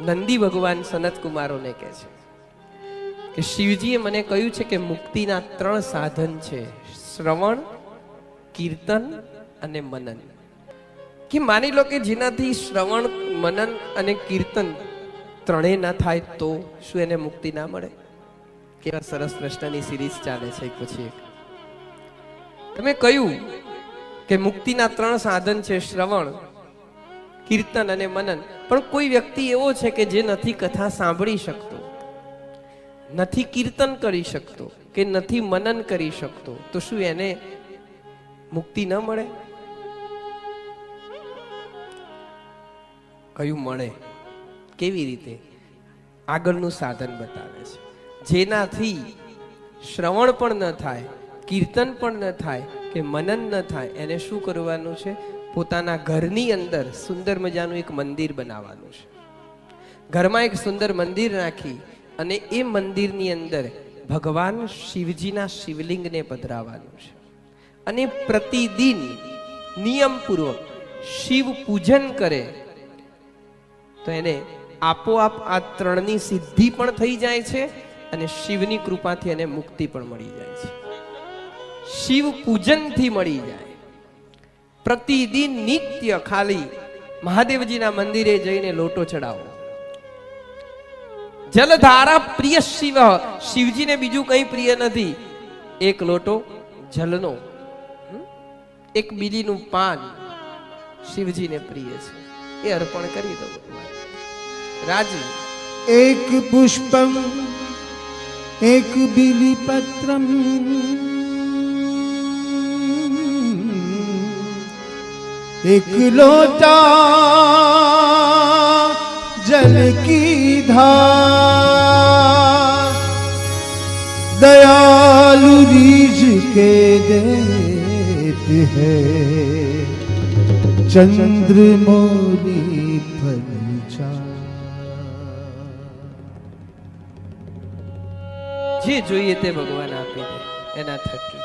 નંદી ભગવાન સનત કુમારોને કહે છે કે શિવજીએ મને કહ્યું છે કે મુક્તિના ત્રણ સાધન છે, શ્રવણ, કીર્તન અને મનન. કે માની લો કે જેનાથી શ્રવણ, મનન અને કીર્તન ત્રણેય ના થાય તો શું એને મુક્તિ ના મળે? કેવા સરસ પ્રશ્નની સિરીઝ ચાલે છે પછી એક. તમે કહ્યું કે મુક્તિના ત્રણ સાધન છે, શ્રવણ કીર્તન અને મનન. પણ કોઈ વ્યક્તિ એવો છે કે જે નથી કથા સાંભળી શકતો, નથી કીર્તન કરી શકતો, કે નથી મનન કરી શકતો, તો શું એને મુક્તિ ન મળે? કયું મળે? કેવી રીતે? આગળનું સાધન બતાવે છે. જેનાથી શ્રવણ પણ ન થાય, કીર્તન પણ ન થાય કે મનન ન થાય, એને શું કરવાનું છે? પોતાના ઘરની અંદર સુંદર મજાનું એક મંદિર બનાવવાનું છે. ઘરમાં એક સુંદર મંદિર રાખી અને એ મંદિરની અંદર ભગવાન શિવજીના શિવલિંગને પધરાવવાનું છે. અને પ્રતિદિન નિયમપૂર્વક શિવ પૂજન કરે, તો એને આપોઆપ આ ત્રણની સિદ્ધિ પણ થઈ જાય છે અને શિવની કૃપાથી એને મુક્તિ પણ મળી જાય છે. શિવ પૂજનથી મળી જાય. પ્રતિદિન નિત્ય ખાલી મહાદેવજીના મંદિરે જઈને લોટો ચડાવો. જલધારા પ્રિય શિવ, શિવજીને બીજું કંઈ પ્રિય નથી. એક લોટો જલનો એક બીલીનું પાન શિવજીને પ્રિય છે. એ અર્પણ કરી દઉં. રાજી એક પુષ્પમ, એક બીલી પત્રમ लोटा जल की धार दयालु रीझ के देते हैं चंद्र मोरी फलचार જે જોઈએ તે ભગવાન આપી દે એના થકી